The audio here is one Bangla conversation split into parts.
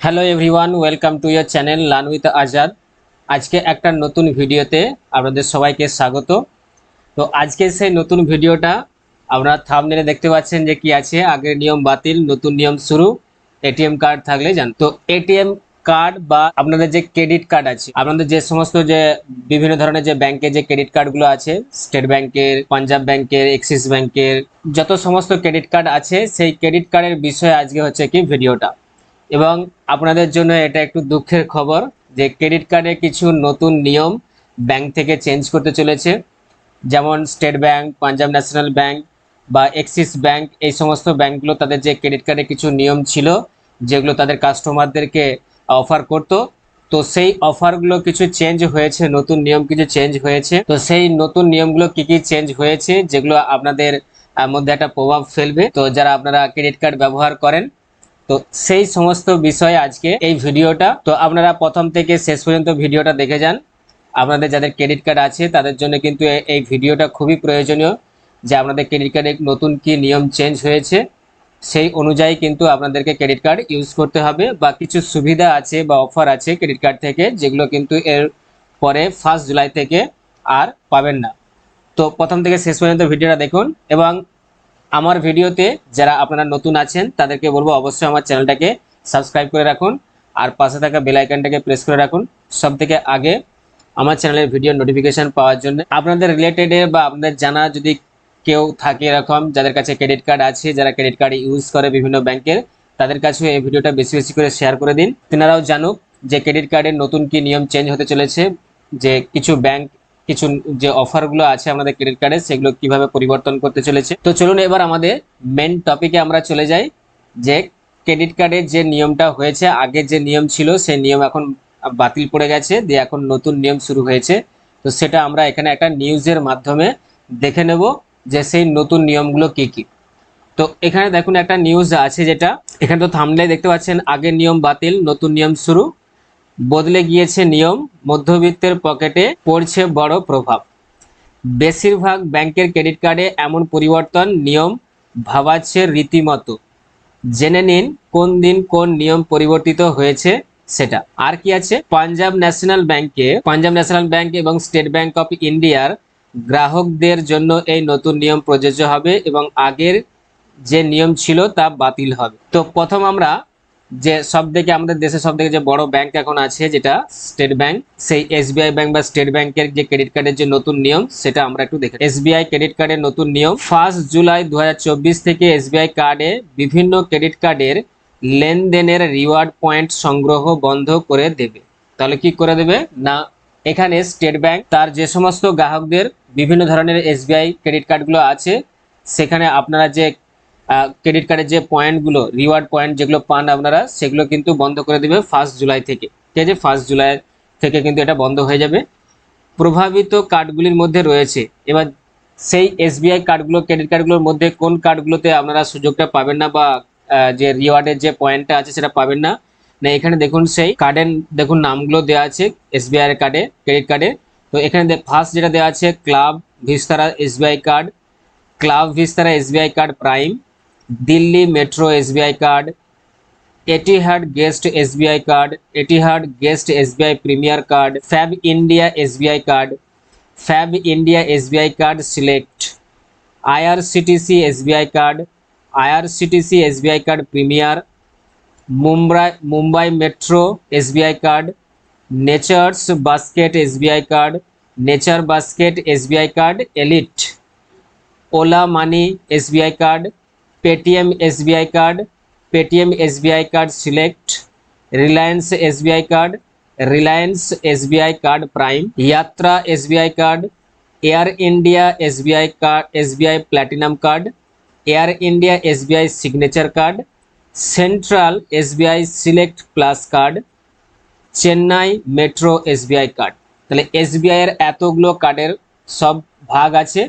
Hello everyone welcome to your channel learn with Azad আজকে একটা নতুন ভিডিওতে আপনাদের সবাইকে স্বাগত। তো আজকে সেই নতুন ভিডিওটা আপনারা থামনেলে দেখতে পাচ্ছেন যে কি আছে। আগের নিয়ম বাতিল, নতুন নিয়ম শুরু, এটিএম কার্ড থাকলে জান। তো এটিএম কার্ড বা আপনাদের যে ক্রেডিট কার্ড আছে, আপনাদের যে সমস্ত যে বিভিন্ন ধরনের যে ব্যাংকে যে ক্রেডিট কার্ডগুলো আছে স্টেট ব্যাংকের পাঞ্জাব ব্যাংকের এক্সিস ব্যাংকের যত সমস্ত ক্রেডিট কার্ড আছে, সেই ক্রেডিট কার্ডের বিষয়ে আজকে হচ্ছে কি ভিডিওটা। এবং আপনাদের জন্য এটা একটু দুঃখের খবর যে ক্রেডিট কার্ডে কিছু নতুন নিয়ম ব্যাংক থেকে চেঞ্জ করতে চলেছে। যেমন state bank, Punjab national bank বা এক্সিস ব্যাংক, এই সমস্ত ব্যাংকগুলো তাদের যে ক্রেডিট কার্ডে কিছু নিয়ম ছিল, যেগুলো তাদের কাস্টমারদেরকে অফার করতো। তো সেই অফারগুলো কিছু চেঞ্জ হয়েছে, নতুন নিয়ম কিছু চেঞ্জ হয়েছে। তো সেই নতুন নিয়মগুলো কি কি চেঞ্জ হয়েছে, যেগুলো আপনাদের মধ্যে একটা প্রভাব ফেলবে। তো যারা আপনারা ক্রেডিট কার্ড ব্যবহার করেন তো সেই সমস্ত বিষয়ে আজকে এই ভিডিওটা, তো আপনারা প্রথম থেকে শেষ পর্যন্ত ভিডিওটা দেখে যান। আপনাদের যাদের ক্রেডিট কার্ড আছে, তাদের জন্য কিন্তু এই ভিডিওটা খুবই প্রয়োজনীয় যে আপনাদের ক্রেডিট কার্ডে নতুন কি নিয়ম চেঞ্জ হয়েছে। সেই অনুযায়ী কিন্তু আপনাদেরকে ক্রেডিট কার্ড ইউজ করতে হবে বা কিছু সুবিধা আছে বা অফার আছে ক্রেডিট কার্ড থেকে, যেগুলো কিন্তু এর পরে ফার্স্ট জুলাই থেকে আর পাবেন না। তো প্রথম থেকে শেষ পর্যন্ত ভিডিওটা দেখুন এবং আমার ভিডিওতে যারা আপনারা নতুন আছেন, তাদেরকে বলব অবশ্যই আমার চ্যানেলটাকে সাবস্ক্রাইব করে রাখুন আর পাশে থাকা বেল আইকনটাকে প্রেস করে রাখুন। সব থেকে আগে আমার চ্যানেলের ভিডিও নোটিফিকেশন পাওয়ার জন্য। আপনাদের রিলেটেডে বা আপনাদের জানা যদি কেউ থাকে এরকম, যাদের কাছে ক্রেডিট কার্ড আছে, যারা ক্রেডিট কার্ড ইউজ করে বিভিন্ন ব্যাংকের তাদের কাছেও এই ভিডিওটা বেশি বেশি করে শেয়ার করে দিন। তেনারাও জানুক যে ক্রেডিট কার্ডের নতুন কি নিয়ম চেঞ্জ হতে চলেছে, যে কিছু ব্যাংক কিছু যে অফারগুলো আছে আমাদের ক্রেডিট কার্ডে সেগুলো কীভাবে পরিবর্তন করতে চলেছে। তো চলুন এবার আমাদের মেন টপিকে আমরা চলে যাই, যে ক্রেডিট কার্ডের যে নিয়মটা হয়েছে, আগে যে নিয়ম ছিল, সেই নিয়ম এখন বাতিল পড়ে গেছে, দিয়ে এখন নতুন নিয়ম শুরু হয়েছে। তো সেটা আমরা এখানে একটা নিউজের মাধ্যমে দেখে নেব যে সেই নতুন নিয়মগুলো কি কি। তো এখানে দেখুন একটা নিউজ আছে যেটা, এখানে তো থামলে দেখতে পাচ্ছেন আগের নিয়ম বাতিল, নতুন নিয়ম শুরু। বদলে গিয়েছে নিয়ম, মধ্যবিত্তের পকেটে পড়ছে বড় প্রভাব। বেশিরভাগ ব্যাংকের ক্রেডিট কার্ডে এমন পরিবর্তন, নিয়ম ভাবাচ্ছে রীতিমতো। জেনে নিন কোন দিন কোন নিয়ম পরিবর্তিত হয়েছে সেটা। আর কি আছে? পাঞ্জাব ন্যাশনাল ব্যাংকে, পাঞ্জাব ন্যাশনাল ব্যাংক এবং স্টেট ব্যাংক অফ ইন্ডিয়ার গ্রাহকদের জন্য এই নতুন নিয়ম প্রযোজ্য হবে এবং আগের যে নিয়ম ছিল তা বাতিল হবে। তো প্রথম আমরা যে সব থেকে আমাদের দেশে সব থেকে যে বড় ব্যাংক এখন আছে যেটা স্টেট ব্যাংক সেই এসবিআই ব্যাংক বা স্টেট ব্যাংকের যে ক্রেডিট কার্ডের যে নতুন নিয়ম, সেটা আমরা একটু দেখি এসবিআই ক্রেডিট কার্ডের নতুন নিয়ম ফার্স্ট জুলাই দু হাজার চব্বিশ থেকে এসবিআই কার্ডে বিভিন্ন ক্রেডিট কার্ডের লেনদেনের রিওয়ার্ড পয়েন্ট সংগ্রহ বন্ধ করে দেবে। তাহলে কি করে দেবে? না, এখানে স্টেট ব্যাংক তার যে সমস্ত গ্রাহকদের বিভিন্ন ধরনের এসবিআই ক্রেডিট কার্ডগুলো আছে, সেখানে আপনারা যে ক্রেডিট কার্ডের যে পয়েন্টগুলো রিওয়ার্ড পয়েন্ট যেগুলো পান আপনারা, সেগুলো কিন্তু বন্ধ করে দেবে ফার্স্ট জুলাই থেকে। ঠিক আছে? ফার্স্ট জুলাই থেকে কিন্তু এটা বন্ধ হয়ে যাবে। প্রভাবিত কার্ডগুলির মধ্যে রয়েছে। এবার সেই এসবিআই কার্ডগুলো ক্রেডিট কার্ডগুলোর মধ্যে কোন কার্ডগুলোতে আপনারা সুযোগটা পাবেন না বা যে রিওয়ার্ডের যে পয়েন্টটা আছে সেটা পাবেন না? না, এখানে দেখুন সেই কার্ডের দেখুন নামগুলো দেওয়া আছে এসবিআই কার্ডে ক্রেডিট কার্ডে তো এখানে ফার্স্ট যেটা দেওয়া আছে club Vistara SBI card club Vistara SBI card prime Delhi metro SBI card Etihad guest SBI card Etihad guest SBI premier card, fab India SBI card, fab India SBI card select, IRCTC SBI card, IRCTC SBI card premier Mumbai Mumbai metro SBI card, nature's basket SBI card, nature basket SBI card elite, Ola money SBI card Paytm SBI card Paytm SBI card select Reliance SBI card Reliance SBI card prime Yatra SBI card air India SBI card SBI platinum card air India SBI signature card central SBI select plus card Chennai metro SBI card তাহলে এসবিআই এর এতগুলো কার্ডের সব ভাগ আছে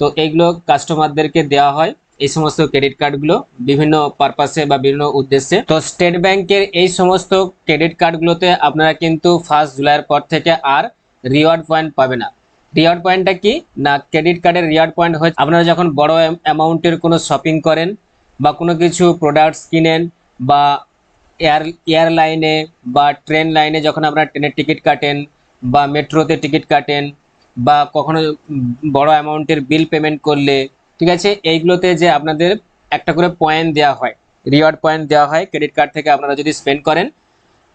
তো এইগুলো কাস্টমারদেরকে দেওয়া হয় এই সমস্ত ক্রেডিট কার্ডগুলো বিভিন্ন পারপাসে বা বিভিন্ন উদ্দেশ্যে। তো স্টেট ব্যাংকের এই সমস্ত ক্রেডিট কার্ডগুলোতে আপনারা কিন্তু ফার্স্ট জুলাইয়ের পর থেকে আর রিওয়ার্ড পয়েন্ট পাবে না। রিওয়ার্ড পয়েন্টটা কি? না ক্রেডিট কার্ডের রিওয়ার্ড পয়েন্ট হচ্ছে আপনারা যখন বড় অ্যামাউন্টের কোনো শপিং করেন বা কোনো কিছু প্রোডাক্টস কিনেন বা এয়ার এয়ারলাইনে বা ট্রেন লাইনে যখন আপনারা ট্রেনের টিকিট কাটেন বা মেট্রোতে টিকিট কাটেন বা কখনো বড় অ্যামাউন্টের বিল পেমেন্ট করলে ঠিক আছে? এইগুলোতে যে আপনাদের একটা করে পয়েন্ট দেওয়া হয় রিওয়ার্ড পয়েন্ট দেওয়া হয় ক্রেডিট কার্ড থেকে আপনারা যদি স্পেন্ড করেন,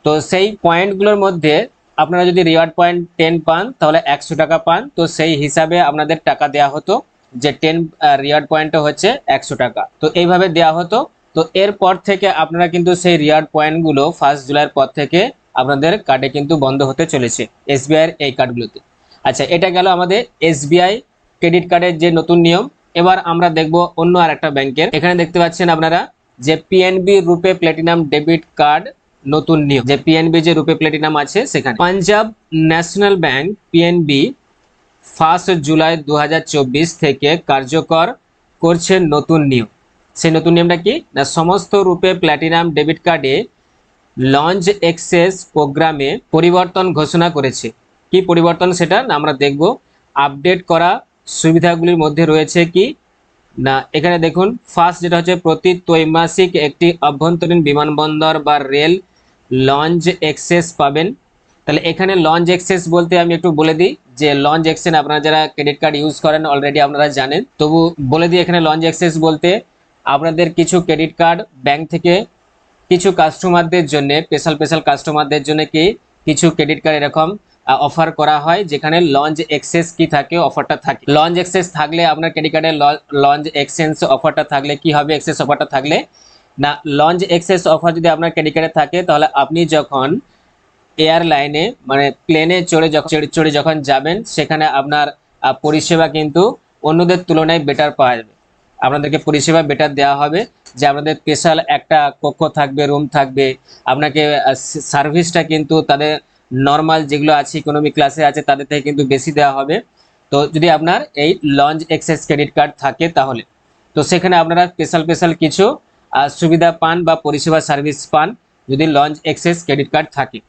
তো সেই পয়েন্টগুলোর মধ্যে আপনারা যদি রিওয়ার্ড পয়েন্ট টেন পান, তাহলে একশো টাকা পান। তো সেই হিসাবে আপনাদের টাকা দেওয়া হতো, যে টেন রিওয়ার্ড পয়েন্টটা হচ্ছে একশো টাকা। তো এইভাবে দেওয়া হতো। তো এরপর থেকে আপনারা কিন্তু সেই রিওয়ার্ড পয়েন্টগুলো ফার্স্ট জুলাইয়ের পর থেকে আপনাদের কার্ডে কিন্তু বন্ধ হতে চলেছে এসবিআইয়ের এই কার্ডগুলোতে আচ্ছা এটা গেল আমাদের এসবিআই ক্রেডিট কার্ডের যে নতুন নিয়ম। এবার আমরা দেখব অন্য আর একটা ব্যাংকের। এখানে দেখতে পাচ্ছেন আপনারা যে পিএনবি রূপে প্ল্যাটিনাম ডেবিট কার্ড নতুন নিয়ম যে পিএনবি যে রূপে প্ল্যাটিনাম আছে সেখানে। Punjab national bank PNB first July দু হাজার চব্বিশ থেকে কার্যকর করছে নতুন নিয়ম সেই নতুন নিয়মটা কি? না, সমস্ত রূপে প্ল্যাটিনাম ডেবিট কার্ডে লঞ্চ এক্সেস প্রোগ্রামে পরিবর্তন ঘোষণা করেছে। কি পরিবর্তন সেটা? আমরা দেখব আপডেট করা সুবিধাগুলির মধ্যে রয়েছে কি? না, এখানে দেখুন ফার্স্ট যেটা হচ্ছে প্রতি ত্রৈমাসিক একটি অভ্যন্তরীণ বিমানবন্দর বা রেল লঞ্চ এক্সেস পাবেন। তাহলে এখানে লঞ্চ এক্সেস বলতে আমি একটু বলে দিই যে লঞ্চ এক্সেস আপনারা যারা ক্রেডিট কার্ড ইউজ করেন অলরেডি আপনারা জানেন। তবু বলে দিই এখানে লঞ্চ এক্সেস বলতে আপনাদের কিছু ক্রেডিট কার্ড ব্যাংক থেকে কিছু কাস্টমারদের জন্য স্পেশাল স্পেশাল কাস্টমারদের জন্য কি? কিছু ক্রেডিট কার্ড এরকম অফার করা হয়, যেখানে লঞ্চ এক্সেস কি থাকে অফারটা থাকে। লঞ্চ এক্সেস থাকলে আপনার ক্রেডিট কার্ডে লঞ্চ এক্সচেঞ্জ অফারটা থাকলে কি হবে? এক্সেস অফারটা থাকলে না লঞ্চ এক্সেস অফার যদি আপনার ক্রেডিট কার্ডে থাকে, তাহলে আপনি যখন এয়ারলাইনে মানে প্লেনে চড়ে যখন চড়ে- চড়ে যখন যাবেন, সেখানে আপনার পরিষেবা কিন্তু অন্যদের তুলনায় বেটার পাওয়া যাবে। আপনাদেরকে পরিষেবা বেটার দেওয়া হবে, যে আপনাদের স্পেশাল একটা কক্ষ থাকবে রুম থাকবে, আপনাকে সার্ভিসটা কিন্তু তাদের নর্মাল যেগুলো আছে ইকোনমিক ক্লাসে আছে, তাদের থেকে কিন্তু বেশি দেওয়া হবে। তো যদি আপনার এই লঞ্চ এক্সেস ক্রেডিট কার্ড থাকে তাহলে। তো সেখানে আপনারা স্পেশাল স্পেশাল কিছু সুবিধা পান বা পরিষেবা সার্ভিস পান যদি লঞ্চ এক্সেস ক্রেডিট কার্ড থাকে।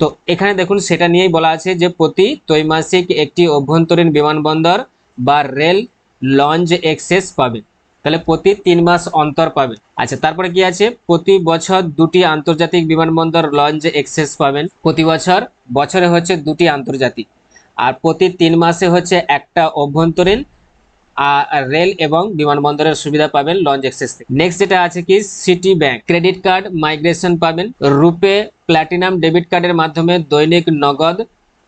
তো এখানে দেখুন, সেটা নিয়েই বলা আছে যে প্রতি ত্রৈমাসিক একটি অভ্যন্তরীণ বিমানবন্দর বা রেল লঞ্চ এক্সেস পাবে। তাহলে প্রতি তিন মাস অন্তর পাবে। আচ্ছা তারপরে কি আছে? প্রতি বছর দুটি আন্তর্জাতিক বিমানবন্দর লঞ্চ এক্সেস পাবেন। প্রতি বছর বছরে হচ্ছে দুটি আন্তর্জাতিক। আর প্রতি তিন মাসে হচ্ছে একটা অভ্যন্তরীণ আর রেল এবং বিমানবন্দরের সুবিধা পাবেন লঞ্চ এক্সেস থেকে। নেক্সট যেটা আছে কি? Citi bank credit card migration পাবেন। রূপে প্ল্যাটিনাম ডেবিট কার্ডের মাধ্যমে দৈনিক নগদ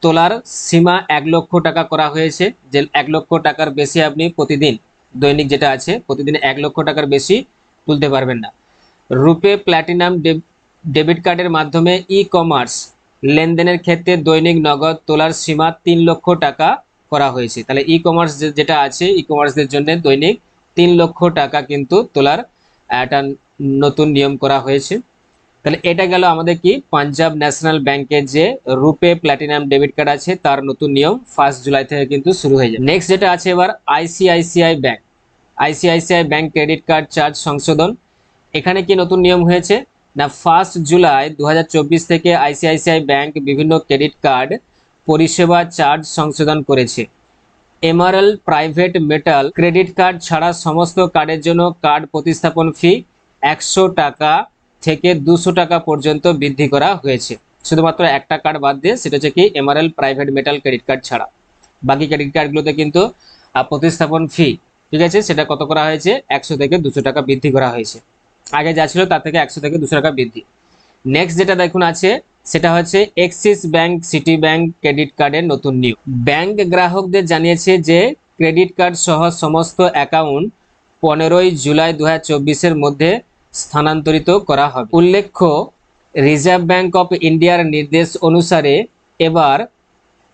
তোলার সীমা এক লক্ষ টাকা করা হয়েছে। যে এক লক্ষ টাকার বেশি আপনি প্রতিদিন দৈনিক যেটা আছে, প্রতিদিন এক লক্ষ টাকার বেশি তুলতে পারবেন না। রূপে প্ল্যাটিনাম ডেবিট কার্ডের মাধ্যমে ই কমার্স লেনদেনের ক্ষেত্রে দৈনিক নগদ তোলার সীমা তিন লক্ষ টাকা করা হয়েছে। তাহলে ই কমার্স যেটা আছে ই কমার্সদের জন্য দৈনিক তিন লক্ষ টাকা কিন্তু তোলার, একটা নতুন নিয়ম করা হয়েছে। তাহলে এটা গেল আমাদের কি? পাঞ্জাব ন্যাশনাল ব্যাংকের যে রূপে প্ল্যাটিনাম ডেবিট কার্ড আছে, তার নতুন নিয়ম ফার্স্ট জুলাই থেকে কিন্তু শুরু হয়ে যায় নেক্সট যেটা আছে এবার ICICI bank. ICICI bank credit card charge সংশোধন। এখানে কি নতুন নিয়ম হয়েছে? না, ফার্স্ট জুলাই দু হাজার চব্বিশ থেকে আইসিআইসিআই ব্যাংক বিভিন্ন ক্রেডিট কার্ড পরিষেবা চার্জ সংশোধন করেছে। MRL, private metal, credit card ছাড়া সমস্ত কার্ডের জন্য কার্ড প্রতিস্থাপন ফি একশো টাকা থেকে দুশো টাকা পর্যন্ত বৃদ্ধি করা হয়েছে। শুধুমাত্র একটা কার্ড বাদ দিয়ে সেটা হচ্ছে কি MRL private metal credit card ছাড়া। বাকি ক্রেডিট কার্ডগুলোতে কিন্তু প্রতিস্থাপন ফি ঠিক আছে? সেটা কত করা হয়েছে? একশো থেকে দুশো টাকা বৃদ্ধি করা হয়েছে। আগে যা ছিল তার থেকে একশো থেকে দুশো টাকা বৃদ্ধি। নেক্সট যেটা দেখুন আছে, সেটা হচ্ছে Axis bank Citi bank credit কার্ডের নতুন নিয়ম ব্যাংক গ্রাহকদের জানিয়েছে যে ক্রেডিট কার্ড সহ সমস্ত অ্যাকাউন্ট পনেরোই জুলাই দু হাজার মধ্যে স্থানান্তরিত করা হবে। উল্লেখ্য রিজার্ভ ব্যাংক অফ ইন্ডিয়ার নির্দেশ অনুসারে এবার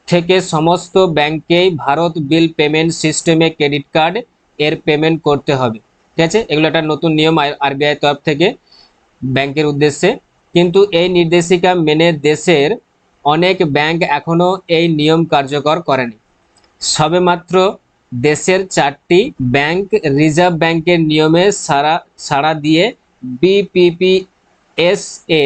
থেকে সমস্ত ব্যাংকেই ভারত বিল পেমেন্ট সিস্টেমে ক্রেডিট কার্ড এর পেমেন্ট করতে হবে। ঠিক আছে? এগুলো একটা নতুন নিয়ম আরবিআই তরফ থেকে ব্যাংকের উদ্দেশ্যে। কিন্তু এই নির্দেশিকা মেনে দেশের অনেক ব্যাংক এখনও এই নিয়ম কার্যকর করেনি। সবেমাত্র দেশের চারটি ব্যাংক রিজার্ভ ব্যাংকের নিয়মে সারা, সাড়া দিয়ে বিপিপিএস এ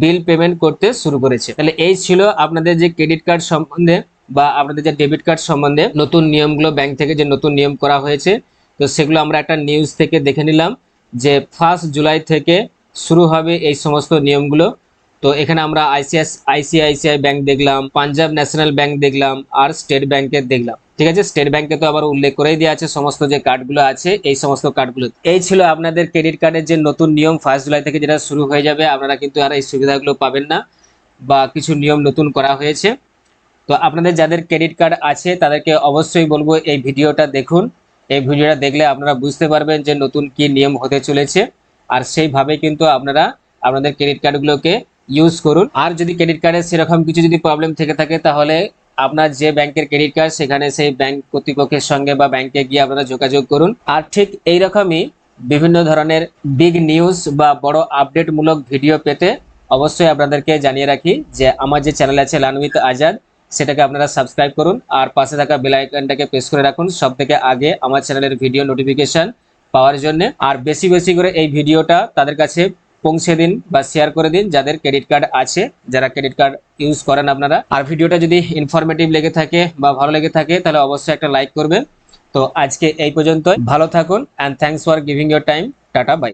বিল পেমেন্ট করতে শুরু করেছে। তাহলে এই ছিল আপনাদের যে ক্রেডিট কার্ড সম্বন্ধে বা আপনাদের যে ডেবিট কার্ড সম্বন্ধে নতুন নিয়মগুলো ব্যাংক থেকে যে নতুন নিয়ম করা হয়েছে। তো সেগুলো আমরা একটা নিউজ থেকে দেখে নিলাম যে ফার্স্ট জুলাই থেকে শুরু হবে এই সমস্ত নিয়মগুলো। তো এখানে আমরা আইসিআইস আইসিআইসিআই ব্যাংক দেখলাম পাঞ্জাব ন্যাশনাল ব্যাংক দেখলাম আর স্টেট ব্যাংকের দেখলাম। ঠিক আছে? স্টেট ব্যাংকে তো আবার উল্লেখ করেই দেওয়া আছে, সমস্ত যে কার্ডগুলো আছে, এই সমস্ত কার্ডগুলো এই ছিল আপনাদের ক্রেডিট কার্ডের যে নতুন নিয়ম ফার্স্ট জুলাই থেকে যেটা শুরু হয়ে যাবে, আপনারা কিন্তু আর এই সুবিধাগুলো পাবেন না বা কিছু নিয়ম নতুন করা হয়েছে। তো আপনাদের যাদের ক্রেডিট কার্ড আছে, তাদেরকে অবশ্যই বলব এই ভিডিওটা দেখুন। এই ভিডিওটা দেখলে আপনারা বুঝতে পারবেন যে নতুন কি নিয়ম হতে চলেছে। আর সেইভাবে কিন্তু আপনারা আপনাদের ক্রেডিট কার্ডগুলোকে ইউজ করুন। আর যদি ক্রেডিট কার্ডের সেরকম কিছু যদি প্রবলেম থেকে থাকে, তাহলে আপনার যে ব্যাংকের ক্রেডিট কার্ড সেখানে সেই ব্যাংক কর্তৃপক্ষের সঙ্গে বা ব্যাংকে গিয়ে আপনারা যোগাযোগ করুন। আর ঠিক এইরকমই বিভিন্ন ধরনের বিগ নিউজ বা বড় আপডেটমূলক ভিডিও পেতে অবশ্যই আপনাদেরকে জানিয়ে রাখি যে আমার যে চ্যানেল আছে লানবিত আজাদ সেটাকে আপনারা সাবস্ক্রাইব করুন আর পাশে থাকা বেল আইকনটাকে প্রেস করে রাখুন। সব থেকে আগে আমার চ্যানেলের ভিডিও নোটিফিকেশন পাওয়ার জন্য। আর বেশি বেশি করে এই ভিডিওটা তাদের কাছে পৌঁছে দিন বা শেয়ার করে দিন যাদের ক্রেডিট কার্ড আছে, যারা ক্রেডিট কার্ড ইউজ করেন আপনারা। আর ভিডিওটা যদি ইনফরমেটিভ লেগে থাকে বা ভালো লেগে থাকে, তাহলে অবশ্যই একটা লাইক করবেন। তো আজকে এই পর্যন্ত ভালো থাকুন and thanks for giving your time tata bye